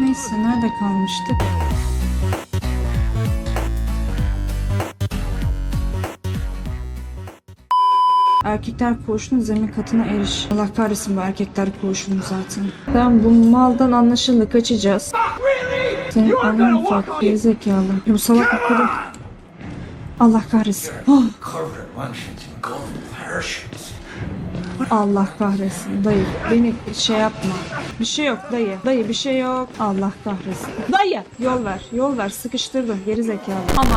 Neyse nerede kalmıştık? Erkekler koğuşunun zemin katına eriş. Allah kahretsin bu erkekler koğuşunu zaten. Ben bu maldan anlaşıldı kaçacağız. Senin annen ufak gerizekalı. Bu salak akıllı. Allah kahretsin. Oh. Allah kahretsin. Dayı beni şey yapma. Bir şey yok dayı. Dayı bir şey yok. Allah kahretsin. Dayı yol ver. Yol ver. Sıkıştırdın geri zekalı. Ama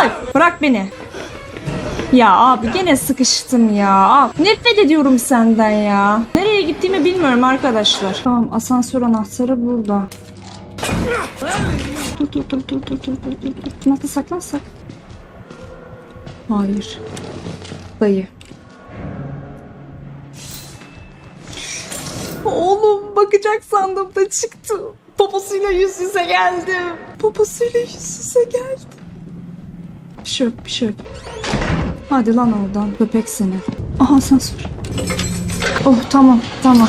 Ay, bırak beni. Ya abi gene sıkıştım ya. Nefret ediyorum senden ya. Nereye gittiğimi bilmiyorum arkadaşlar. Tamam asansör anahtarı burada. Dur dur dur dur dur dur. dur. Nasıl saklansak? Hayır. Dayı. Oğlum bakacak sandım da çıktı. Poposuyla yüz yüze geldim. Poposuyla yüz yüze geldim. Şey yok. Hadi lan oradan. Köpek seni. Aha asansör. Oh tamam, tamam.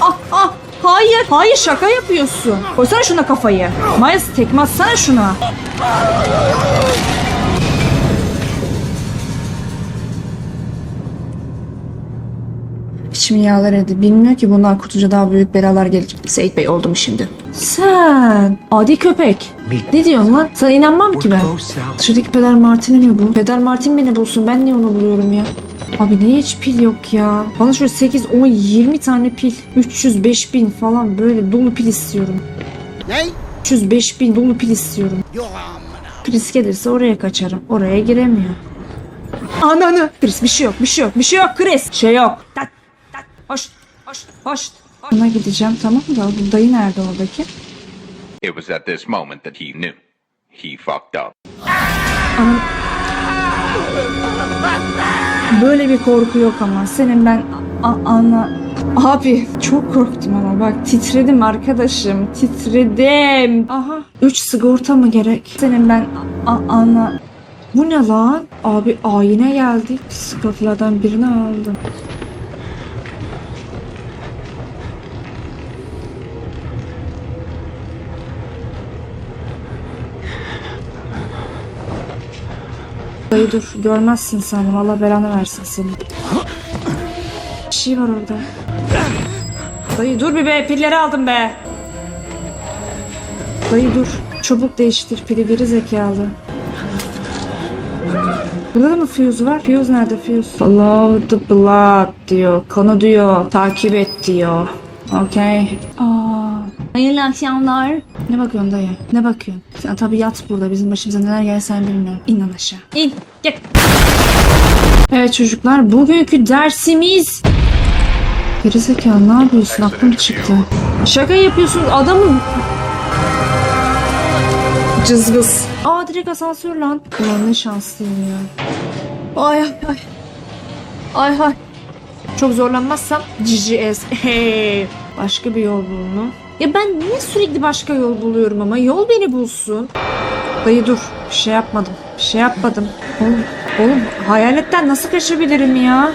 Ah, ah, hayır, hayır şaka yapıyorsun. Koysana şuna kafayı. Miles tekme atsana şuna. İçim yağlar edi. Bilmiyor ki bundan kurtulunca daha büyük belalar gelecek. Seyit Bey oldum şimdi. Sen adi köpek. Ne diyorsun lan? Sana inanmam ki ben. Dışarıdaki Peder Martin'i mi bu? Peder Martin beni bulsun. Ben niye onu buluyorum ya? Abi niye hiç pil yok ya? Bana şöyle 8, 10, 20 tane pil. 300, 5000 falan böyle dolu pil istiyorum. Ne? 305 bin dolu pil istiyorum. Yok amına. Pris gelirse oraya kaçarım. Oraya giremiyor. Ananı. Chris bir şey yok, bir şey yok, bir şey yok Chris. Şey yok. Tat, hoş, hoş, hoş. Ona gideceğim tamam da bu dayı nerede oradaki? It was at this moment that he knew. He fucked up. Böyle bir korku yok ama senin ben ana abi çok korktum ama bak titredim arkadaşım titredim. Aha 3 sigorta mı gerek? Senin ben a- ana bu ne lan? Abi ayine geldi. Sigortalardan birini aldım. Dayı dur görmezsin sanırım Allah belanı versin seni. Bir şey var orada. Dayı dur bir be pilleri aldım be. Dayı dur çabuk değiştir pili geri zekalı. Burada da mı fuse var? Fuse nerede fuse? Follow the blood diyor. Konu diyor. Takip et diyor. Okay. Aa, hayırlı akşamlar. Ne bakıyorsun dayı? Ne bakıyorsun? Sen tabii yat burada. Bizim başımıza neler gelse sen bilmiyorum. İn lan aşağı. İn. Gel. Evet çocuklar bugünkü dersimiz... Gerizekalı ne yapıyorsun? Aklım çıktı. Şaka yapıyorsun adamın... Cızgız. Aa direkt asansör lan. Ulan ne şanslıyım ya. Ay ay ay. Ay ay. Çok zorlanmazsam GGS. Başka bir yol bulunu. Ya ben niye sürekli başka yol buluyorum ama yol beni bulsun. Dayı dur. Bir şey yapmadım. Bir şey yapmadım. Oğlum, oğlum hayaletten nasıl kaçabilirim ya?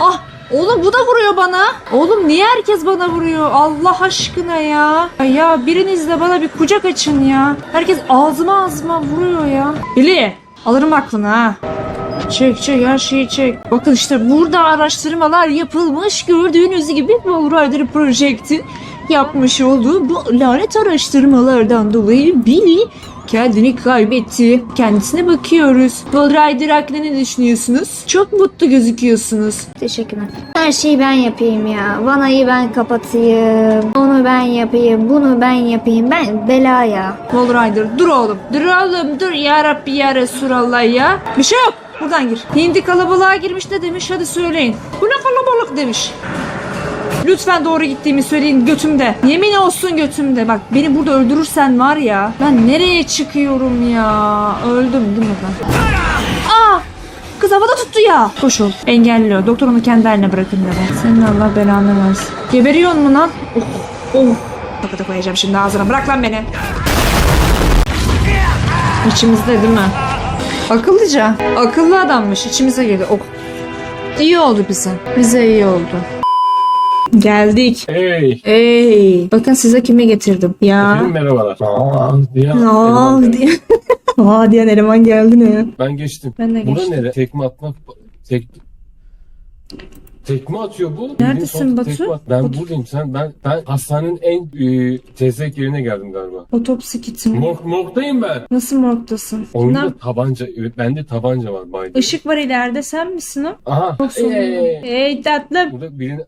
Ah Oğlum bu da vuruyor bana. Oğlum niye herkes bana vuruyor? Allah aşkına ya. Ya biriniz de bana bir kucak açın ya. Herkes ağzıma ağzıma vuruyor ya. Bili alırım aklını ha. Çek çek her şeyi çek. Bakın işte burada araştırmalar yapılmış. Gördüğünüz gibi Wallrider Project'in yapmış olduğu bu lanet araştırmalardan dolayı Billy kendini kaybetti. Kendisine bakıyoruz. Wallrider hakkında ne düşünüyorsunuz? Çok mutlu gözüküyorsunuz. Teşekkürler. Her şeyi ben yapayım ya. Vanayı ben kapatayım. Onu ben yapayım. Bunu ben yapayım. Ben bela ya. Wallrider dur oğlum. Dur oğlum dur ya Rabbi ya Resulallah ya. Bir şey yok. Buradan gir. Hindi kalabalığa girmiş ne demiş hadi söyleyin. Bu ne kalabalık demiş. Lütfen doğru gittiğimi söyleyin götümde. Yemin olsun götümde. Bak beni burada öldürürsen var ya. Ben nereye çıkıyorum ya? Öldüm değil mi ben? Aa! Kız havada tuttu ya. Koş ol. Engelliyor. Doktor onu kendi haline bırakın dedi. Senin Allah belanı versin. Geberiyor mu lan? Oh. Oh. Pakata koyacağım şimdi ağzına. Bırak lan beni. İçimizde değil mi? Akıllıca. Akıllı adammış. İçimize girdi. Oh. İyi oldu bize. Bize iyi oldu. Geldik. Hey. Ey, bakın size kimi getirdim. Ya. Efendim merhabalar. Aa, diye, Aa eleman geldi. diye. Aa diyen eleman geldi ne? Ben geçtim. Ben de Bura geçtim. nere? Tekme atmak. Tek... Tekme atıyor bu. Neredesin Bildiğin Batu? tekme at- Ben Batu. buradayım. Sen ben ben hastanenin en e, tezek yerine geldim galiba. Otopsi kiti mi? Morg, morgdayım ben. Nasıl morgdasın? Oyunda Lan, tabanca, evet bende tabanca var baydı. ışık var ileride sen misin o? Aha. Çok sorun. Ee, Ey tatlım. burada birini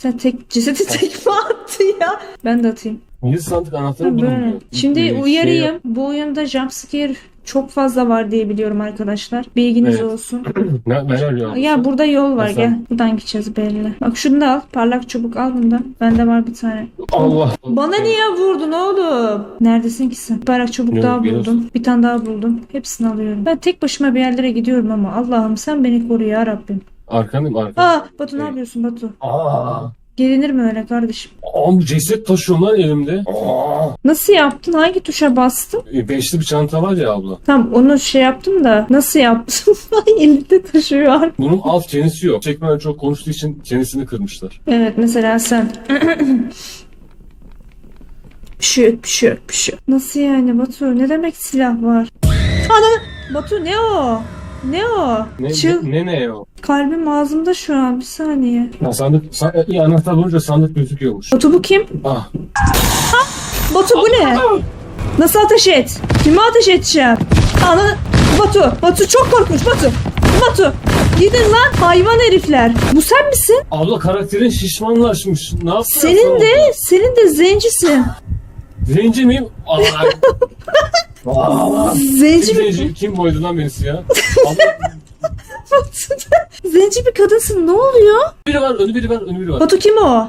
Sen tek cesedi tekme attı ya. Ben de atayım. yüz sandık anahtarı böyle. diyor. Şimdi Ee, şey uyarayım. yap- Bu oyunda jumpscare çok fazla var diye biliyorum arkadaşlar. Bilginiz Evet. olsun. ne, ben arıyorum. Ya burada yol var Nasıl? gel. Buradan gideceğiz belli. Bak şunu da al. Parlak çubuk al bundan. Bende var bir tane. Allah. Bana niye vurdun oğlum? Neredesin ki sen? Parlak çubuk Yok, daha biraz- buldum. Bir tane daha buldum. Hepsini alıyorum. Ben tek başıma bir yerlere gidiyorum ama Allah'ım sen beni koru ya Rabbim. Arkandayım arkandayım. Aa Batu ne yapıyorsun Batu? Aa. Gelinir mi öyle kardeşim? Aa, ceset taşıyorum lan elimde. Aa. Nasıl yaptın? Hangi tuşa bastın? E, Beşli bir çanta var ya abla. Tamam onu şey yaptım da nasıl yaptın? Elinde taşıyor. Bunun alt çenesi yok. Çekmeden çok konuştuğu için çenesini kırmışlar. Evet mesela sen. bir şey yok. Nasıl yani Batu? Ne demek silah var? Ana! Batu ne o? Ne o? Ne Çıl. ne, ne, ne o? Kalbim ağzımda şu an. Bir saniye. Ha, sandık, san, iyi anahtar bulunca sandık gözüküyormuş. Batu bu kim? Ah. Batu bu ne? Nasıl ateş et? Kime ateş edeceğim? Ana Batu. Batu çok korkunç Batu. Batu. Gidin lan hayvan herifler. Bu sen misin? Abla karakterin şişmanlaşmış. Ne yapıyorsun? Senin de senin de zencisin. Zenci miyim? Aa. Zenci bir, zenci? Kim boydu lan birisi ya? Zenci bir kadınsın. Ne oluyor? biri var, önü biri var, önü biri var. Batu kim o?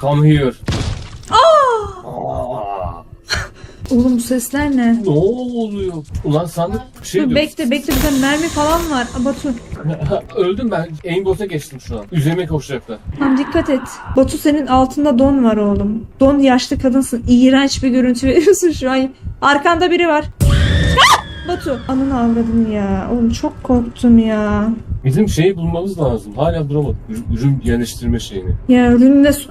Come here. Aa. Oğlum bu sesler ne? Ne oluyor? Ulan sandık şey Dur, diyor. bekle bekle bir de mermi falan var. Aa, Batu Öldüm ben. Aimbot'a geçtim şu an. Üzerime koşacaklar. tamam dikkat et. Batu senin altında don var oğlum. Don yaşlı kadınsın. İğrenç bir görüntü veriyorsun şu an. Arkanda biri var. Ah! Batu. Ananı avradın ya. Oğlum çok korktum ya. Bizim şeyi bulmamız lazım. Hala bulamadık. Ür- Ürün yerleştirme şeyini. Ya ürününe su...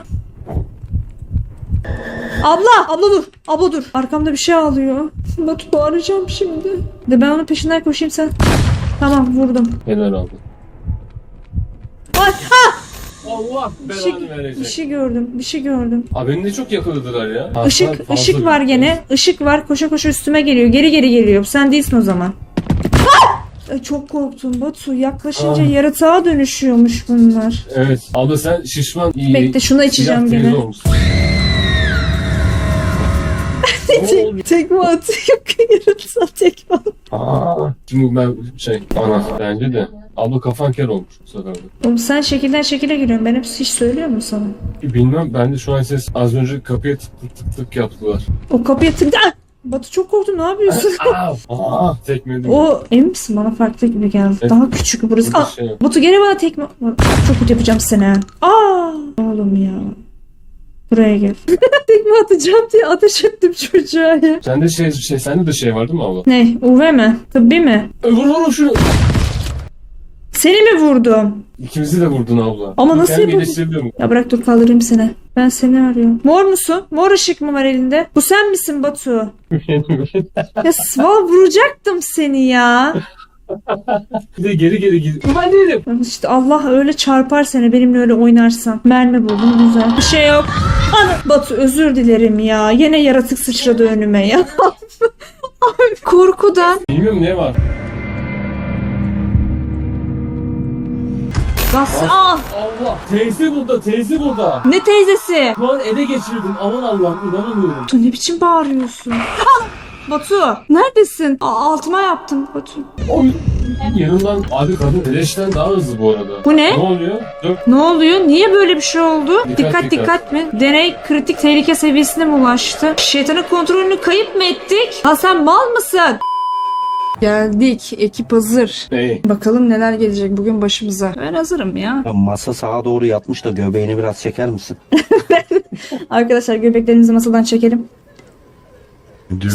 Abla! Abla dur! Abla dur! Arkamda bir şey ağlıyor. Batu bağıracağım şimdi. De ben onun peşinden koşayım sen. Tamam vurdum. Helal aldı. Ay, ha! Allah Bir şey, belanı verecek. bir şey gördüm. Bir şey gördüm. Abi beni de çok yakaladılar ya. Işık, Fazla ışık var gene. Işık var. Koşa koşa üstüme geliyor. Geri geri geliyor. Sen değilsin o zaman. Ah! Ay, çok korktum Batu. Yaklaşınca Ah. yaratığa dönüşüyormuş bunlar. Evet. Abla sen şişman iyi. Bekle şunu içeceğim gene. olmuşsun. Tekme atıyor. Yaratığa tekme atıyor. Aa. Şimdi ben şey ana bence de. Abla kafan ker olmuş bu sefer de. Oğlum sen şekilden şekile giriyorsun. Ben hep hiç söylüyor mu sana? Bilmem ben de şu an ses az önce kapıya tık tık tık tık yaptılar. O kapıya tık... Ah! Batu çok korktum. Ne yapıyorsun? Aa. Aa. Tekmeledim. o emin misin? Bana farklı gibi geldi. Evet. Daha küçük burası. Ah! şey. Batu gene bana tekme... Çok kötü yapacağım seni. Aa! Oğlum ya. Buraya gel. tekme atacağım diye ateş ettim çocuğa ya. Sende şey, şey sende de şey var değil mi abla? Ne? UV mi? Tıbbi mi? E, vur vur şunu. Seni mi vurdum? İkimizi de vurdun abla. Ama nasıl Kendimi muyum? Ya bırak dur kaldırayım seni. Ben seni arıyorum. Mor musun? Mor ışık mı var elinde? Bu sen misin Batu? Ya Sval vuracaktım seni ya. Bir de geri geri gid. Ben değilim. İşte Allah öyle çarpar seni benimle öyle oynarsan. Mermi buldum güzel. Bir şey yok. Ana Batu özür dilerim ya. Yine yaratık sıçradı önüme ya. Ay, Korkudan. Bilmiyorum ne var. Bas. Ah, Allah. Teyze burada, teyze burada. ne teyzesi? Şu an ele geçirdim. Aman Allah'ım inanamıyorum. Batu ne biçim bağırıyorsun? Ah! Batu neredesin? Aa, altıma yaptım Batu. Oy. Yanından abi kadın Leş'ten daha hızlı bu arada. Bu ne? Ne oluyor? Dur. Ne oluyor? Niye böyle bir şey oldu? Dikkat, Dikkat dikkat, dikkat. mi? Deney kritik tehlike seviyesine mi ulaştı? Şeytanın kontrolünü kayıp mı ettik? Ha sen mal mısın? Geldik. Ekip hazır. Ney? Bakalım neler gelecek bugün başımıza. Ben hazırım ya. Ya Masa sağa doğru yatmış da göbeğini biraz çeker misin? Arkadaşlar göbeklerimizi masadan çekelim.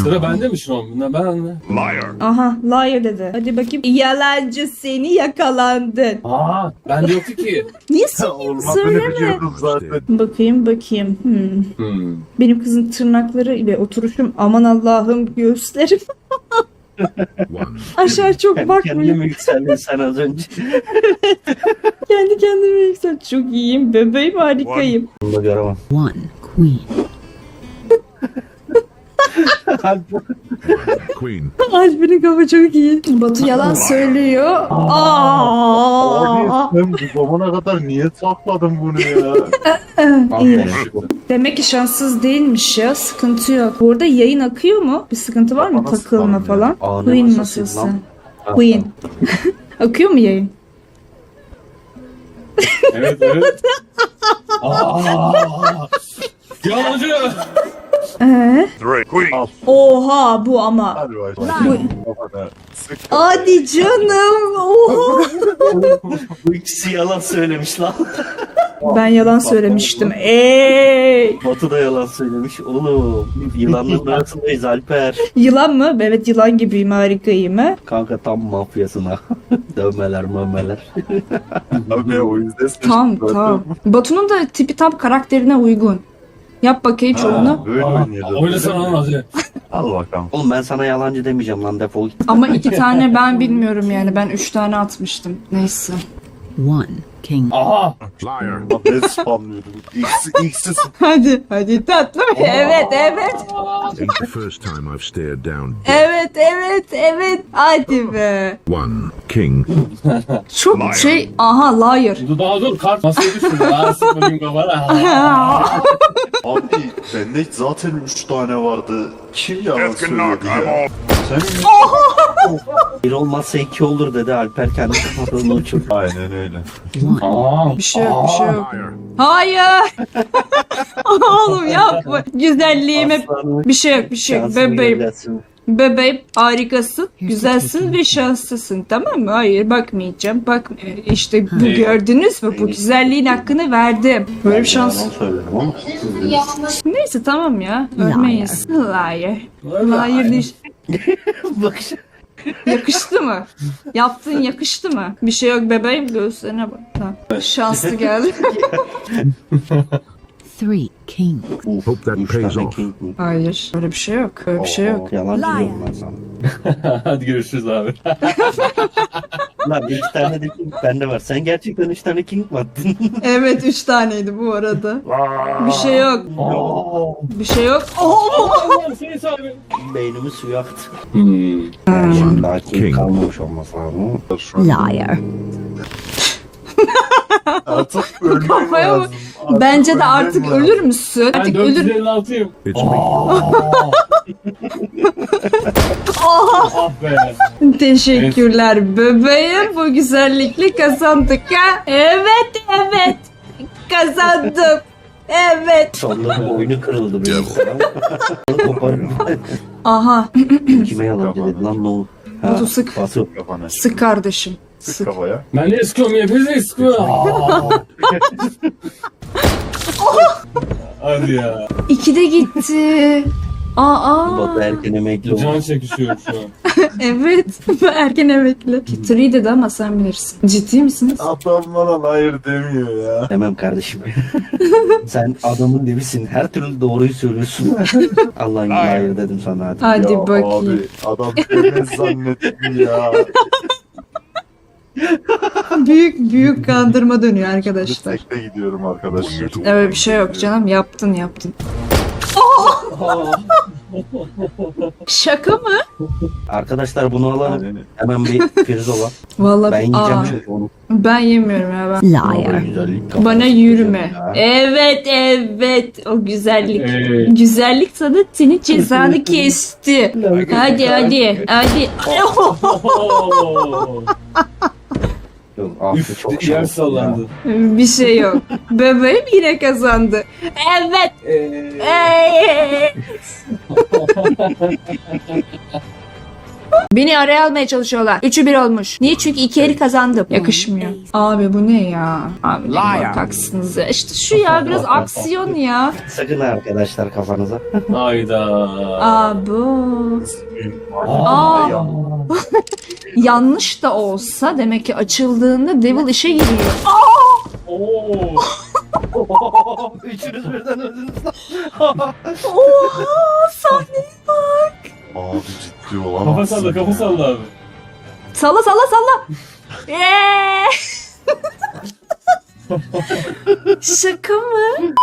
Sıra bende mi şu an? Ben anla. Aha liar dedi. Hadi bakayım. Yalancı seni yakalandın. Aa, bende yoktu ki. Niye söyleyeyim söyleme. Bakayım bakayım. Hmm. Hmm. Benim kızın tırnakları ile oturuşum aman Allah'ım göğüslerim. Aşağı çok Kendi bakmayın. kendime yükseldin sen az önce. Kendi kendime yüksel. Çok iyiyim. Bebeğim harikayım. Bunu da göremem. One queen. Queen. Alper'in kafa çok iyi. Batu yalan söylüyor. Aa. Abi ben bu zamana kadar niye sakladım bunu ya? İyi. Demek ki şanssız değilmiş ya. Sıkıntı yok. Burada yayın akıyor mu? Bir sıkıntı var mı? Bana Takılma sıkıntı falan. Aa, ne Queen masası masası. lan? Queen. akıyor mu yayın? Evet evet. Aa! Yalancı! Ee? Three. Queen. Oha bu ama. Hadi canım. Oha. Bu ikisi yalan söylemiş lan. Ben yalan söylemiştim. Ey! Batu da yalan söylemiş. Oğlum yılanların arasındayız Alper. Yılan mı? Evet yılan gibiyim harikayım ha. Kanka tam mafyasına. Dövmeler mömeler. Abi o yüzden Tam tam. Batu'nun da tipi tam karakterine uygun. Yap bakayım şovunu. Ha, Böyle oynayacağız. Oynasana lan hadi. Al bakalım. Oğlum ben sana yalancı demeyeceğim lan defol git. Ama iki tane ben bilmiyorum yani. Ben üç tane atmıştım. Neyse. One king. Aha! Liar. Ben spamlıyordum. X'i X'i Hadi hadi tatlım. Evet evet. Ain't the first time I've stared down Evet evet evet. Hadi be. one king. Çok şey. Aha liar. Dur daha dur kart masaya düştü. Daha sıkma bingo var. Abi bende zaten 3 tane vardı. Kim yalan söyledi ya? all. Bir olmazsa iki olur dedi Alper kendi kafasını uçurdu. Aynen öyle. Aa! Bir şey yok bir şey yok. Liar. Hayır. Oğlum yapma. Güzelliğime Aslanım, bir şey yok bir şey yok. Bebeğim. Bebeğim harikasın, güzelsin ve şanslısın tamam mı? Hayır bakmayacağım. Bak işte bu gördünüz mü? Bu güzelliğin hakkını verdim. Böyle bir şans. Yalan söylerim ama. Neyse tamam ya. Ölmeyiz. Liar. Liar değil. Bak Yakıştı mı? Yaptığın yakıştı mı? Bir şey yok bebeğim göğüslerine bak. Ha. Şanslı geldi. Three kings. Uf, Hope that pays off. Hayır. Öyle bir şey yok. Öyle bir şey yok. Yalan diyorum ben sana. hadi görüşürüz abi. Lan iki tane de king bende var. Sen gerçekten üç tane king mi attın? Evet üç taneydi bu arada. Bir şey yok. Aa! Bir şey yok. Allah seni abi. Beynimi suya aktı. Hmm. Yani şimdi daha king, kalmamış olması lazım. Liar. Artık Kafaya mı? lazım. Artık Bence de artık lazım. ölür müsün? Ben Artık ölür. 456'yım. It's me. ah be. Teşekkürler bebeğim. Bu güzellikle kazandık ha. Evet evet. Kazandım. Evet. Sonunda boynu kırıldı benim sana. Koparım. Aha. Kime yalancı dedi lan ne oldu? Ha, Batu sık. Batu. Kafana. Sık kardeşim. Sık kafaya. Ben ne sıkıyorum ya? Biz? Aa! Hadi ya. İki de gitti. Aa. Batu erken emekli oldu. Can çekişiyor şu an. Evet. Erken emekli. Three dedi ama sen bilirsin. Ciddi misiniz? Adam bana hayır demiyor ya. Demem kardeşim. Sen adamın dibisin. Her türlü doğruyu söylüyorsun. Allah'ın hayır dedim sana hadi. Hadi ya bakayım. abi adam demez zannettim ya. Büyük büyük kandırma dönüyor arkadaşlar. Tekte gidiyorum arkadaşlar. Evet bir şey yok canım. Yaptın yaptın. Şaka mı? Arkadaşlar bunu alalım. Hemen bir pirzola. Vallahi Ben yiyeceğim aa, çünkü onu. ben yemiyorum ya ben. Liar. Bana yürüme. Evet evet o güzellik. Evet. Güzellik sana senin cezanı kesti. hadi hadi hadi. Yok Üf, çok yer şanslı sallandı. Bir şey yok. Bebeğim yine kazandı. Evet. Ee, Ey. Beni araya almaya çalışıyorlar. Üçü bir olmuş. Niye? Çünkü iki eli kazandım. Yakışmıyor. Abi bu ne ya? Abi ne korkaksınız ya. İşte şu ya biraz aksiyon ya. Sakın arkadaşlar kafanıza. Hayda. Aa bu. Aa. Yanlış da olsa demek ki açıldığında Devil işe giriyor. Oo. Üçünüz birden öldünüz. Oha sahneye bak. Abi ciddi Kafa olamazsın. salla kafa salla abi. Salla salla salla. Eee. Şaka mı?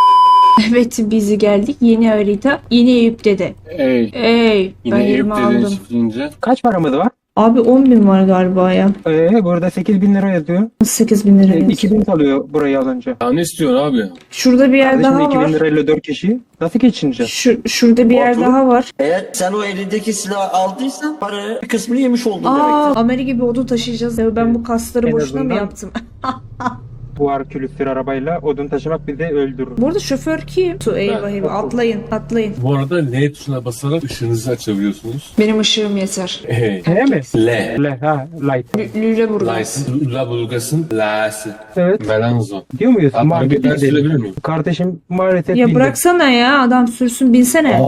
Evet bizi geldik. Yeni harita. Yeni Eyüp dede. Ey. Ey ben Yine Eyüp yerimi dedin aldım. çiftliğince. Kaç paramız var? Abi 10 bin var galiba ya. Ee, burada 8 bin lira yazıyor. 8 bin lira. Ee, yazıyor. 2000 kalıyor burayı alınca. Ya ne istiyorsun abi? Şurada bir yer Kardeşim daha 2000 var. lirayla 4 kişi nasıl geçineceğiz? Şu, şurada bir yer daha var. Eğer sen o elindeki silahı aldıysan paranın bir kısmını yemiş oldun Aa, Ameri gibi odun taşıyacağız. Ya ben bu kasları En boşuna mı azından- yaptım? Bu ar külüstür arabayla odun taşımak bizi öldürür. Bu arada şoför kim? Su eyvah eyvah. Atlayın atlayın. Bu arada L tuşuna basarak ışığınızı açabiliyorsunuz. Benim ışığım yeter. Hey. He mi? L. Le, ha, light. Lü- Lüleburgaz. Lice. La Bulgas'ın La'sı. Evet. Melanzo. Diyor muyuz? Abi Markete ben gidelim. sürebilir miyim? Kardeşim maalesef Ya bıraksana ya adam sürsün binsene.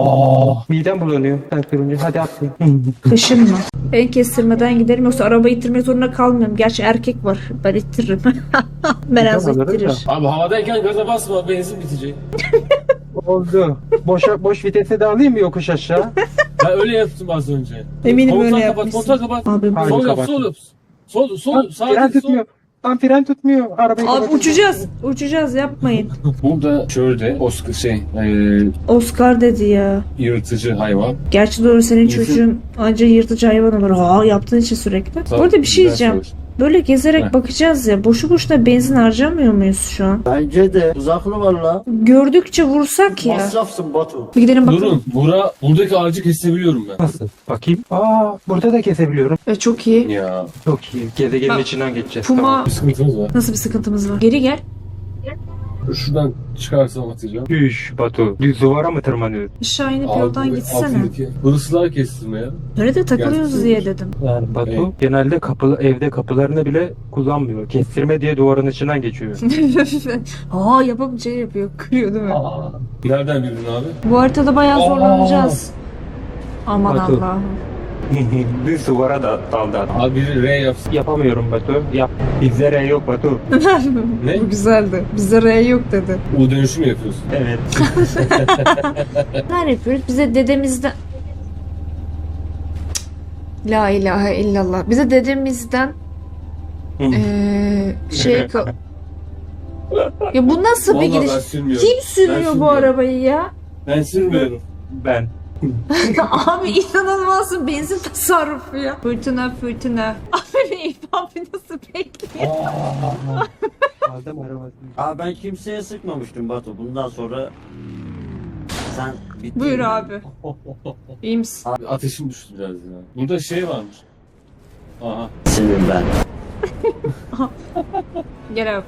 Midem bulanıyor sen sürünce. Hadi atlayın. Kışın mı? Ben kestirmeden giderim yoksa araba ittirmek zorunda kalmıyorum. Gerçi erkek var. Ben ittiririm. Meraz Alırız ittirir. Abi havadayken gaza basma benzin bitecek. Oldu. Boşa, boş vitese de alayım mı yokuş aşağı? Ben öyle yaptım az önce. Eminim Kontağı öyle kapat, yapmışsın. kontağı kapat. Abi, Hayır, Sol yap, sol yap. Sol, sol, Lan, sağ fren sol. tutmuyor. Lan fren tutmuyor. Arabayı Abi kapatın. uçacağız. Uçacağız yapmayın. Burada şöyle Oscar şey, e, Oscar dedi ya. yırtıcı hayvan. Gerçi doğru senin Bizim- çocuğun anca yırtıcı hayvan olur. Ha yaptığın için sürekli. Bu arada bir şey diyeceğim. soru. Böyle gezerek Heh. bakacağız ya. Boşu boşuna benzin harcamıyor muyuz şu an? Bence de uzaklı var la. Gördükçe vursak ya. Masrafsın Batu. Bir gidelim bakalım. Durun, bura, buradaki ağacı kesebiliyorum ben. Nasıl? Bakayım. Aa burada da kesebiliyorum. E, çok iyi. Ya, Çok iyi. Gezegenin Bak, içinden geçeceğiz. Puma Tamam. bir sıkıntımız var. nasıl bir sıkıntımız var? Geri gel. Şuradan çıkarsam atacağım. Üş Batu. Düz duvara mı tırmanıyoruz? Aşağı inip yoldan Altındaki- gitsene. altındaki Hırsızlar kestirme ya. Nerede takılıyoruz Gerçekten. diye dedim. Yani Batu Evet. genelde kapı, evde kapılarını bile kullanmıyor. Kestirme diye duvarın içinden geçiyor. Aa yapıp şey yapıyor. Kırıyor değil mi? Aa, nereden bildin abi? Bu haritada bayağı zorlanacağız. Aman Batu. Allah'ım. Düz duvara da daldı adam. Abi biri R. Yapamıyorum Batu. Yap. Bizde R yok Batu. Ne? Bu güzeldi. Bize R yok dedi. U dönüşü mü yapıyorsun? Evet. Neler yapıyoruz? Bize dedemizden... La ilahe illallah. Bize dedemizden eee şey Ya bu nasıl bir Vallahi gidiş? ben sürmüyorum. Kim sürüyor bu sürmüyorum. arabayı ya? Ben sürmüyorum. Ben. Abi inanılmazsın benzin tasarrufu ya. Fırtına fırtına. Abi abi nasıl bekliyor? Aldım arabasını. Aa ben kimseye sıkmamıştım Batu. Bundan sonra sen bittin. Buyur abi. İyi misin? Ateşim düştü biraz ya. Burada şey varmış. Aha. Senin ben. Gel abi.